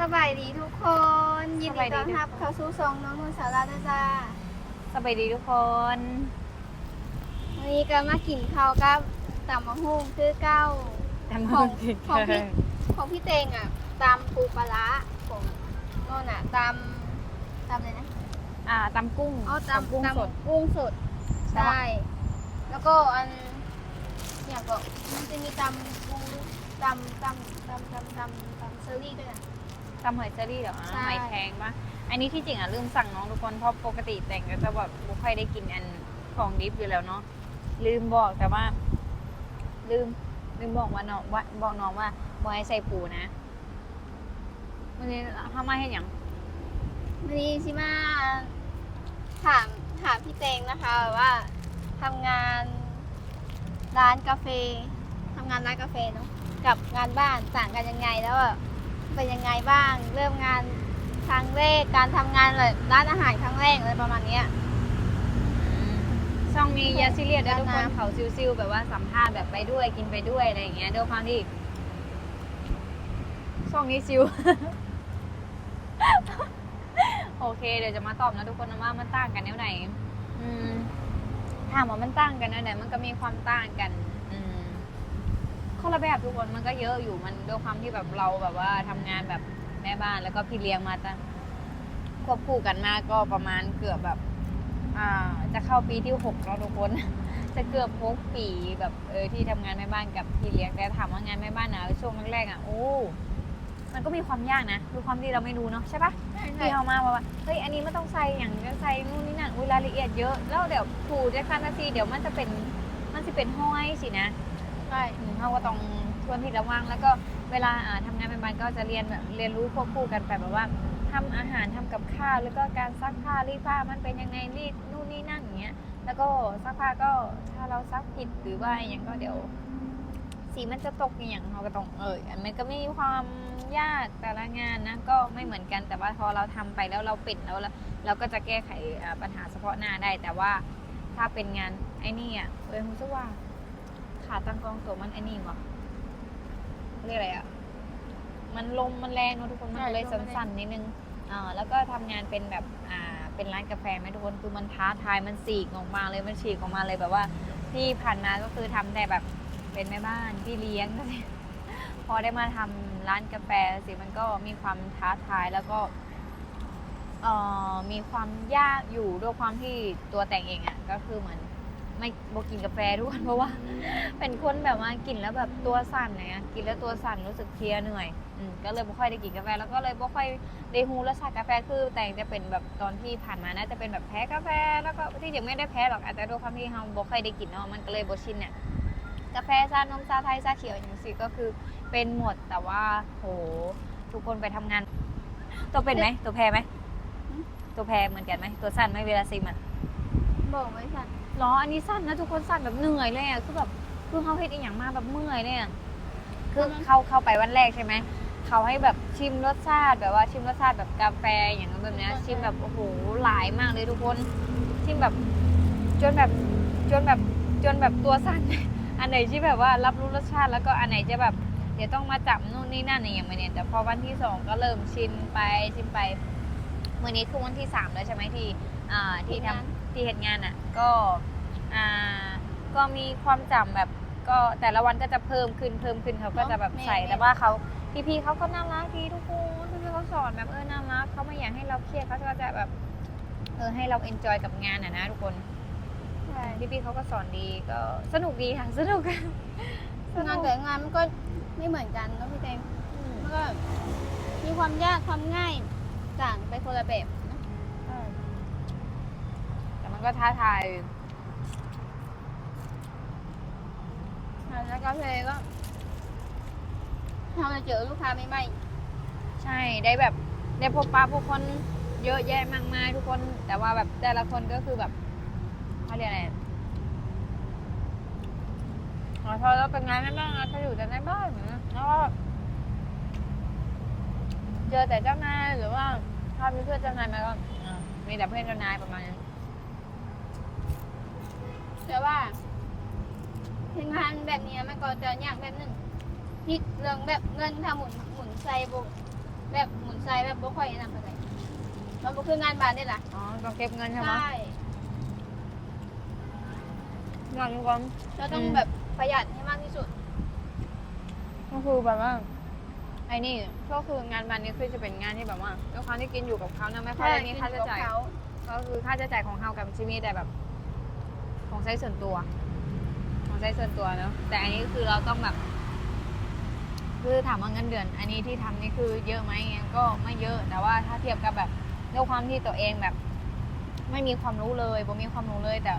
สบายดีทุกคน ยินสบาดียดีต้อนรับทุกคนเข้าสู่ซองน้องนุ่นสาราด้วยจ้าสบายดีทุกคนวันนี้ก็มากินข้าวกับตำมะฮุ่งคือเก้าทำของผิดของพี่ของพี่เตงอะตำปูปลาร้าของโน่นอะตำตำเลยนะ อ่าตำกุ้งอ๋อตำกุ้งตำสดกุ้งสดใช่ปะใช่แล้วก็อันอย่างก็มันจะมีตำปูตำตำตำตำตำตำเซอรี่ด้วยนะ ตำหอยเชอรี่เหรอใช่ หอยแครงปะอันนี้ที่จริงอะลืมสั่งน้องทุกคนเพราะปกติแต่งก็จะแบบไม่ค่อยได้กินอันของดิฟอยู่แล้วเนาะลืมบอกแต่ว่า ลืม ลืมบอกว่าน้องว่าบอกน้องว่าบอยใส่ปูนะวันนี้ทำมาให้หยังวันนี้ชิมาถามถามพี่เตงนะคะว่าทำงานร้านกาแฟทำงานร้านกาแฟเนาะกับงานบ้านต่างกันยังไงแล้วแบบ เป็นยังไงบ้าง เริ่มงานครั้งแรกการทำงานเลยร้านอาหารครั้งแรกอะไรประมาณเนี้ย ช่องนี้อยาซีเรียสด้วยทุกคนเขาซิวๆแบบว่าสัมภาษณ์แบบไปด้วยกินไปด้วยอะไรอย่างเงี้ยด้วยความที่ช่องนี้ซิว โอเค เดี๋ยวจะมาตอบนะทุกคนนะว่ามันต่างกันแนวไหน อืมถามว่ามันต่างกันแนวไหนมันก็มีความต่างกัน คนละแบบทุกคนมันก็เยอะอยู่มันด้วยความที่แบบเราแบบว่าทำงานแบบแม่บ้านแล้วก็พี่เลี้ยงมาตั้งควบคู่กันมาก็ประมาณเกือบแบบ อ่า จะเข้าปีที่หกแล้วทุกคน จะเกือบหกปีแบบเออที่ทำงานแม่บ้านกับพี่เลี้ยงแต่ถามว่างานแม่บ้านนะช่วงแรกๆอะโอ้มันก็มีความยากนะด้วยความที่เราไม่รู้เนาะใช่ปะที่เขามาว่าเฮ้ยอันนี้ไม่ต้องใส่อย่างจะใส่นู่นนี่นั่นอุ้ยรายละเอียดเยอะ แล้วเดี๋ยวถูจะคันนาทีเดี๋ยวมันจะเป็นมันจะเป็นห้อยสินะ ใช่อืมเขาก็ต้องทวนผิดระวังแล้วก็เวลาอ่าทำงานเป็นบ้านก็จะเรียนแบบเรียนรู้ควบคู่กันไปแบบว่าทำอาหารทำกับข้าวแล้วก็การซักผ้ารีดผ้ามันเป็นยังไงรีดนู่นนี่นั่นอย่างเงี้ย แล้วก็ซักผ้าก็ถ้าเราซักผิดหรือว่าอย่างก็เดี๋ยว สีมันจะตกอย่างเราก็ต้องเอออันมันก็มีความยากแต่ละงานนะก็ไม่เหมือนกันแต่ว่าพอเราทำไปแล้วเราปิดแล้วเราเราก็จะแก้ไขอ่าปัญหาเฉพาะหน้าได้ แต่ว่าถ้าเป็นงานไอ้นี่อะเออรู้สึกว่า ขาตั้งกองตัวมันไอ้นี่วะเรียกอะไรอะ มันลมมันแรงเนอะทุกคนมันเลยสั่นๆนิดนึงอ่าแล้วก็ทำงานเป็นแบบอ่าเป็นร้านกาแฟไหมทุกคนคือมันท้าทายมันสีกออกมาเลยมันฉีกออกมาเลยแบบว่า ที่ผ่านมาก็คือทำแต่แบบเป็นแม่บ้านที่เลี้ยง พอได้มาทำร้านกาแฟสิมันก็มีความท้าทายแล้วก็เอ่อมีความยากอยู่ด้วยความที่ตัวแต่งเองอะ่ะก็คือเหมือน ไม่บกินกาแฟทุกคนเพราะว่า เป็นคนแบบว่ากินแล้วแบบตัวสั่นเนี่ยกินแล้วตัวสั่นรู้สึกเพลียเหนื่อยอืมก็เลยไม่ค่อยได้กินกาแฟ แล้วก็เลยไม่ค่อยได้ฮูรสชาติกาแฟคือ แต่งจะเป็นแบบตอนที่ผ่านมาน่าจะเป็นแบบแพ้กาแฟ แล้วก็ที่จริงไม่ได้แพ้หรอกอาจจะด้วยความที่เราบ่ค่อยได้กินเนาะมันก็เลยบ่ชินเนี่ยกาแฟชานมชาไทยชาเขียวอย่างสิก็คือเป็นหมดแต่ว่าโหทุกคนไปทำงาน ตัวเป็นไหมตัวแพ้ไหมตัวแพ้เหมือนกันไหมตัวสั้นไหมเวลาซิมอะบอกไว้สั่น ล้ออันนี้สั้นนะทุกคนสั้นแบบเหนื่อยเลยอะคือแบบคือเขาเฮ็ดอีกอย่างมาแบบเมื่อยเลยอะคือเข้าเข้าไปวันแรกใช่ไหมเขาให้แบบชิมรสชาติแบบว่าชิมรสชาติแบบกาแฟอย่างนั้นแบบเนี้ยชิมแบบโอ้โหหลายมากเลยทุกคนชิมแบบจนแบบจนแบบจนแบบตัวสั้น อันไหนที่แบบว่ารับรู้รสชาติแล้วก็อันไหนจะแบบเดี๋ยวต้องมาจับนู่นนี่นั่นอย่างเงี้ยแต่พอวันที่สองก็เริ่มชินไปชินไปวันนี้คือวันที่สามแล้วใช่ไหมที่อ่าที่ทำ ที่เหตุงานอะก็อ่าก็มีความจำแบบก็แต่ละวันก็จะเพิ่มขึ้นเพิ่มขึ้นเขาก็จะแบบใส่แต่ว่าเขาพี่ๆเขาก็น่ารักดีทุกคนพี่ๆเขาสอนแบบเออน่ารักเขาไม่อยากให้เราเครียดเขาก็จะแบบเออให้เราเอนจอยกับงานอะนะทุกคนใช่พี่พี่ๆเขาก็สอนดีก็สนุกดีค่ะสนุกค่ะสงานนุกแต่ละงานมันก็ไม่เหมือนกันเนอะพี่เตงมันก็มีความยากความง่ายต่างไปคนละแบบเนอะ เออแต่มัน ก็ท้าทายแล้วกาแฟก็เราจะเจอลูกค้าใหม่ใช่ได้แบบได้พบปะผู้คนเยอะแยะมากมายทุกคน แต่ว่าแบบแต่ละคนก็คือแบบเขาเรียกอะไรอ๋อพอเราเป็นงานในบ้านเราจะอยู่แต่ในบ้านนะแล้วก็เจอแต่เจ้านายหรือว่าถ้ามีเพื่อนเจ้านายมาก็มีแต่เพื่อนเจ้านายประมาณนั้น แต่ว่าทำงานแบบนี้มันก็จะยากแบบหนึ่งที่เรื่องแบบเงินถ้าหมุนหมุนใส่บุแบบหมุนไซแบบบ่ค่อยนั่นปานใดมันบ่คืองานบ้านได้ล่ะอ๋อต้องเก็บเงินใช่ไหมใช่งานความเราต้องอืมแบบประหยัดให้มากที่สุด ก็คือแบบว่าไอ้นี่ก็คืองานวันนี้คือจะเป็นงานที่แบบว่าด้วยความที่กินอยู่กับเขานะไม่ค่อยได้มีค่าใช้จ่ายเขาก็คือค่าใช้จ่ายของเฮากับชิมีแต่แบบ ของใช้ส่วนตัว ของใช้ส่วนตัวเนาะแต่อันนี้คือเราต้องแบบคือถามว่าเงินเดือน อันนี้ที่ทำนี่คือเยอะไหมก็ไม่เยอะ แต่ว่าถ้าเทียบกับแบบด้วยความที่ตัวเองแบบ ไม่มีความรู้เลยบ่มีความรู้เลย แต่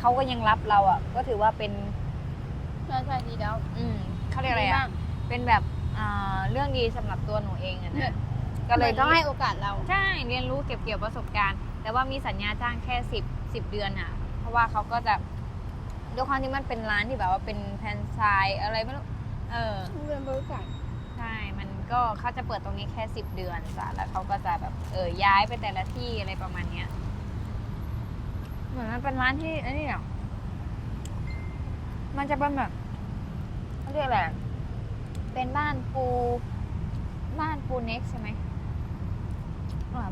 เขาก็ยังรับเราอะ ก็ถือว่าเป็นใช่ใช่ดีแล้ว อืมเขาเรียกอะไรดีอะมากเป็นแบบอ่าเรื่องดีสำหรับตัวหนูเองอะเนี่นะยก็เลยต้องให้โอกาสเรา ใช่ เรียนรู้เก็บเกี่ยวประสบการณ์ แต่ว่ามีสัญญาจ้างแค่สิบสิบเดือนอะเพ ราะว่าเขาก็จะด้วยความที่มันเป็นร้านที่แบบว่าเป็นแฟรนไชส์อะไรไม่รู้เออเรียนบริษัทใช่ มันก็เขาจะเปิดตรงนี้แค่สิบเดือนจ้ะแล้วเขาก็จะแบบเออย้ายไปแต่ละที่อะไรประมาณเนี้ยเหมือนมันเป็นร้านที่ไอ้นี่อะมันจะเป็นแบบเขาเรียกอะไรเป็นบ้านปู บ้านปูเน็กใช่ไหม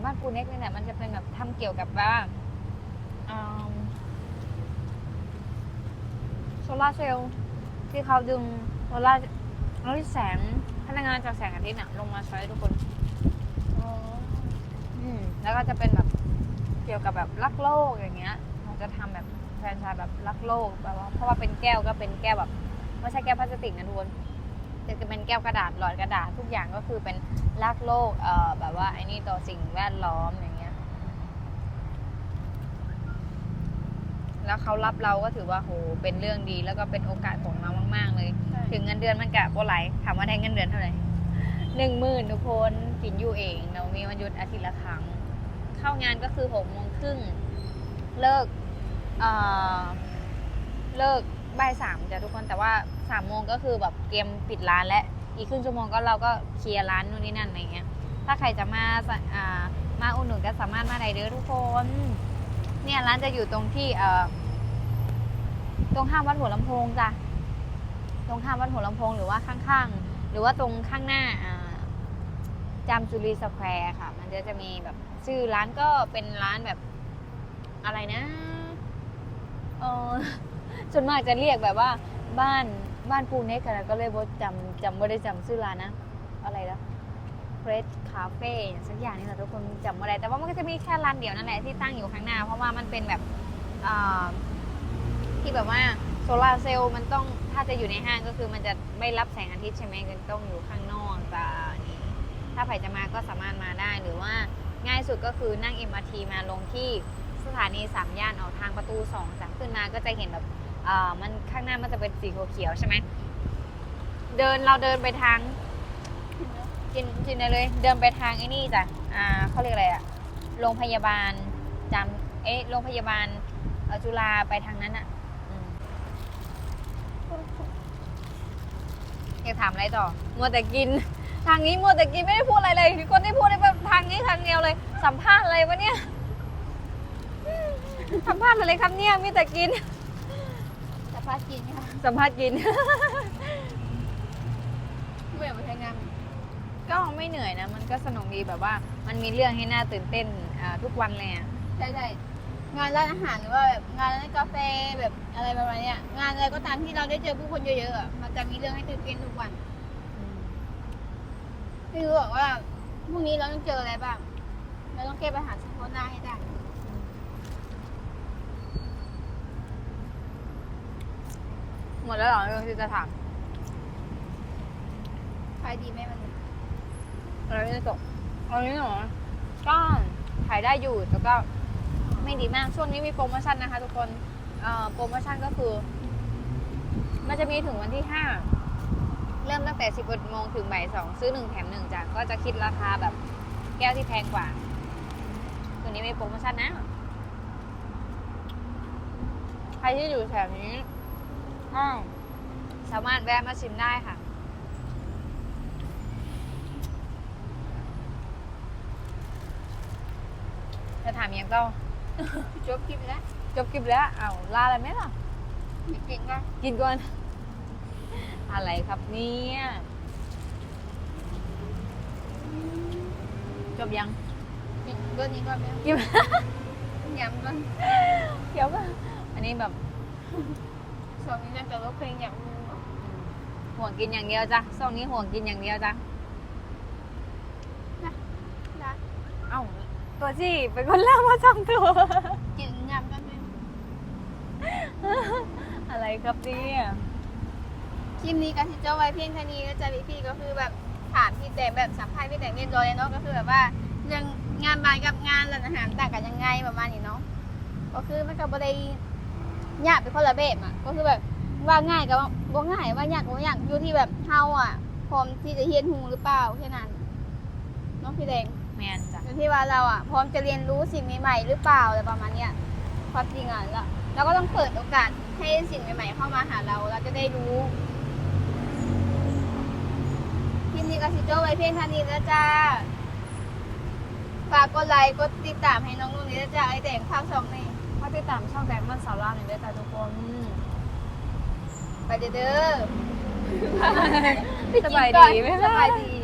บ้านปูเน็กนี่แหละมันจะเป็นแบบทำเกี่ยวกับว่า โซลาเซลล์ที่เขาดึงโซลาร์เอาแสงพลังงานจากแสงอาทิตย์น่ะลงมาใช้ทุกคนอ๋ออืมแล้วก็จะเป็นแบบเกี่ยวกับแบบรักโลกอย่างเงี้ยเราจะทำแบบแฟรนไชายแบบรักโลกแบบว่าเพราะว่าเป็นแก้วก็เป็นแก้วแบบไม่ใช่แก้วพลาสติกนะทุกคนแต่จะเป็นแก้วกระดาษหลอดกระดาษทุกอย่างก็คือเป็นรักโลกเอ่อแบบว่าไอ้นี่ต่อสิ่งแวดล้อมอย่างเงี้ย แล้วเขารับเราก็ถือว่าโหเป็นเรื่องดีแล้วก็เป็นโอกาสของเรามาก ๆ เลยใช่ถึงเงินเดือนมันกะบ่ไหลถามว่าได้เงินเดือนเท่าไหร่หนึ่งหมื่นทุกคนกินอยู่เองเรามีวันหยุดอาทิตย์ละครั้ง เข้างานก็คือหกโมงครึ่งเลิกเอ่อเลิกบ่ายสามจ้ะทุกคนแต่ว่าสามโมงก็คือแบบเกมปิดร้านและอีกครึ่งชั่วโมงก็เราก็เคลียร์ร้านนู่นนี่นั่นอะไรเงี้ย ถ้าใครจะมาสะอ่ามาอุดหนุนก็สามารถมาได้เด้อทุกคน เนี่ยร้านจะอยู่ตรงที่เอ่อตรงข้ามวัดหัวลำโพงจ้ะตรงข้ามวัดหัวลำโพงหรือว่าข้างๆ หรือว่าตรงข้างหน้าจามจุรีสแควร์ค่ะ มันจะจะมีแบบชื่อร้านก็เป็นร้านแบบอะไรนะเออส่วนมากจะเรียกแบบว่าบ้านบ้านปูเน็กอะไรก็เลยบ่จำจำไม่ได้จำชื่อร้านนะ อะไรนะเฟรชคาเฟ่สักอย่างนี่แหละทุกคนจำไม่ได้แต่ว่ามันก็จะมีแค่ร้านเดียวนั่นแหละที่ตั้งอยู่ข้างหน้า เพราะว่ามันเป็นแบบที่แบบว่าโซลาร์เซลล์มันต้องถ้าจะอยู่ในห้างก็คือมันจะไม่รับแสงอาทิตย์ใช่ไหมก็ต้องอยู่ข้างนอกจ้านี่ถ้าใครจะมาก็สามารถมาได้หรือว่าง่ายสุดก็คือนั่ง MRT มาลงที่สถานีสามย่านออกทางประตูสองจากขึ้นมาก็จะเห็นแบบมันข้างหน้ามันจะเป็นสีเขียวใช่ไหมเดินเราเดินไปทาง กินกินได้เลย เดินไปทางไอ้นี่จ้ะอ่าเขาเรียกอะไรอะโรงพยาบาลจำเอ๊ะโรงพยาบาลเอ่อจุฬาไปทางนั้นอะอืมอยากถามอะไรต่อ มัวแต่กิน ทางนี้มัวแต่กินไม่ได้พูดอะไรเลยคนที่พูดได้แบบทางนี้ทางเดียวเลย สัมภาษณ์อะไรวะเนี่ยสัมภาษณ์อะไรครับเนี่ยมีแต่กินสภาพกินค่ะสัมภาษณ์กินไม่อยากไปใช้งาน ก็ไม่เหนื่อยนะ มันก็สนุกดีแบบว่า มันมีเรื่องให้น่าตื่นเต้นอ่าทุกวันเลยอะใช่ใช่งานร้านอาหารหรือว่าแบบงานร้านกาแฟแบบอะไรประมาณเนี้ยงานอะไรก็ตามที่เราได้เจอผู้คนเยอะๆอะมันจะมีเรื่องให้ตื่นเต้นทุกวันอืมไม่รู้หรอกว่าพรุ่งนี้เราต้องเจออะไรบ้างเราต้องแก้ปัญหาเฉพาะหน้าให้ได้ หมดแล้วเหรอเรื่องที่จะถามขายดีไหมมัน อะไรที่จะจบอันนี้เหรอก็ขายได้อยู่แต่ก็ไม่ดีมาก ช่วงนี้มีโปรโมชั่นนะคะ ทุกคนโปรโมชั่นก็คือ มันจะมีถึงวันที่ 5 เริ่มตั้งแต่ 11โมงถึงบ่ายสองซื้อ 1 แถม 1จ้ะก็จะคิดราคาแบบแก้วที่แพงกว่าตัวนี้มีโปรโมชั่นนะ ใครที่อยู่แถวนี้อ้าวสามารถแวะมาชิมได้ค่ะ จะถามยังก็จบคลิปแล้วจบคลิปแล้วเอาวลาอะไรไหมล่ะจริงๆก็กินก่อน อะไรครับเนี่ยอืมจบยังกินเบอร์นี้ก่อนไหมกินยำก่อนเดี๋ยวก็อันนี้แบบช่วงนี้น่าจะลดเพลงยำห่วงกินอย่างเดียวจ้ะช่วงนี้ห่วงกินอย่างเดียวจ้ะ ได้ เอ้า ตัวจี้เป็นคนเล่ามาสองตัว กินยำกันไหมอะไรครับเนี่ยคลิปนี้ก็ที่เจ้าไว้เพียงเท่านี้ก็จะพี่ๆก็คือแบบถามพี่แต่แบบสัมภาษณ์พี่แต่เรียบร้อยแล้วเนาะก็คือแบบว่าเรื่องงานบ้านกับงานร้านอาหารต่างกันยังไงประมาณนี้เนาะก็คือมันก็บ่ได้ยากเป็นคนละแบบอะก็คือแบบว่าง่ายกับว่าบ่ง่ายว่ายากกับบ่ยากอยู่ที่แบบเฮาอะพร้อมที่จะเรียนรู้หรือเปล่าแค่นั้นเนาะพี่แดง แมนจ้ะอยู่ที่ว่าเราอะพร้อมจะเรียนรู้สิ่งใหม่ๆหรือเปล่าอะไรประมาณเนี้ยความจริงอะเราเราก็ต้องเปิดโอกาสให้สิ่งใหม่ๆเข้ามาหาเรา เราจะได้รู้คลิปนี้ก็สิโจ้ไว้เพียงเท่านี้แล้วจ้าฝากกดไลค์กดติดตามให้น้องนุ่นนี่นะจ้าไอแต่งภาคสองนี่เขาติดตามช่องแบงค์มันสาวรามหน่อยด้วยจ้ะทุกคนไปเด้อเด้อสบายดีไหม สบายดี